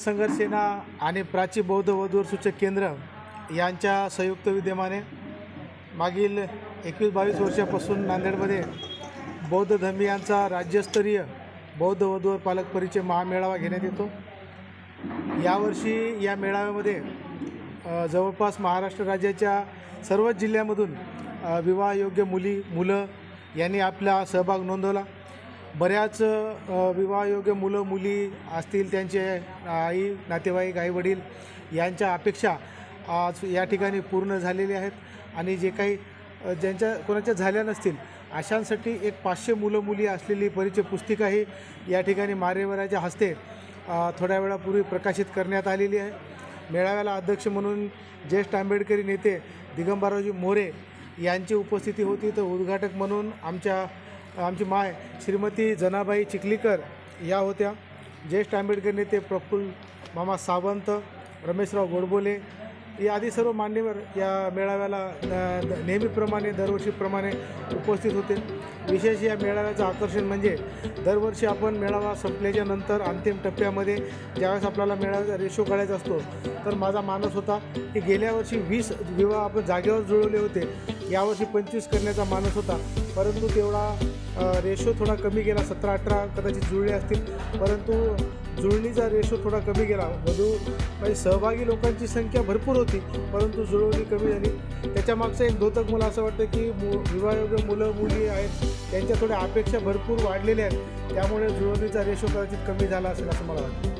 संघर्ष सेना आणि प्राची बौद्ध वधूवर सूचक केंद्र यांच्या संयुक्त विद्यमाने मागील एकवीस बावीस वर्षापासून नांदेडमध्ये बौद्ध धर्मियांचा राज्यस्तरीय बौद्ध वधूवर पालक परिचय महामेळावा घेण्यात येतो. यावर्षी या मेळाव्यामध्ये जवळपास महाराष्ट्र राज्याच्या सर्वच जिल्ह्यामधून विवाहयोग्य मुली मुलं यांनी आपला सहभाग नोंदवला. बऱ्याच विवाहयोग्य मुलं मुली असतील त्यांचे आई नातेवाईक आईवडील यांच्या अपेक्षा आज या ठिकाणी पूर्ण झालेल्या आहेत. आणि जे काही ज्यांच्या कोणाच्या झाल्या नसतील अशांसाठी एक पाचशे मुलं मुली असलेली परिचय पुस्तिकाही या ठिकाणी मारेवराच्या हस्ते थोड्या वेळापूर्वी प्रकाशित करण्यात आलेली आहे. मेळाव्याला अध्यक्ष म्हणून ज्येष्ठ आंबेडकरी नेते दिगंबराजी मोरे यांची उपस्थिती होती. तर उद्घाटक म्हणून आमच्या आमची माय श्रीमती जनाबाई चिखलीकर या होत्या. ज्येष्ठ आंबेडकर नेते प्रफुल्ल मामा सावंत रमेशराव गोडबोले. या आदी सर्व मान्यवर या मेळाव्याला द- नेहमीप्रमाणे दरवर्षीप्रमाणे उपस्थित होते. विशेष या मेळाव्याचं आकर्षण म्हणजे दरवर्षी आपण मेळावा संपल्याच्या नंतर अंतिम टप्प्यामध्ये ज्यावेळेस आपल्याला मेळाव्याचा रेशो काढायचा असतो तर माझा मानस होता की गेल्या वर्षी वीस विवाह आपण जागेवर जुळवले होते. यावर्षी पंचवीस करण्याचा मानस होता परंतु तेवढा रेशो थोडा कमी गेला सतरा अठरा कदाचित जुळले असतील. परंतु जुळणीचा रेशो थोडा कमी गेला. वधू म्हणजे सहभागी लोकांची संख्या भरपूर होती परंतु जुळवणी कमी झाली. त्याच्यामागचं एक दोतक मला असं वाटतं की मु विवाहयोग्य मुलं मुली आहेत त्यांच्या थोड्या अपेक्षा भरपूर वाढलेल्या आहेत. त्यामुळे जुळवणीचा रेशो कदाचित कमी झाला असेल असं मला वाटतं.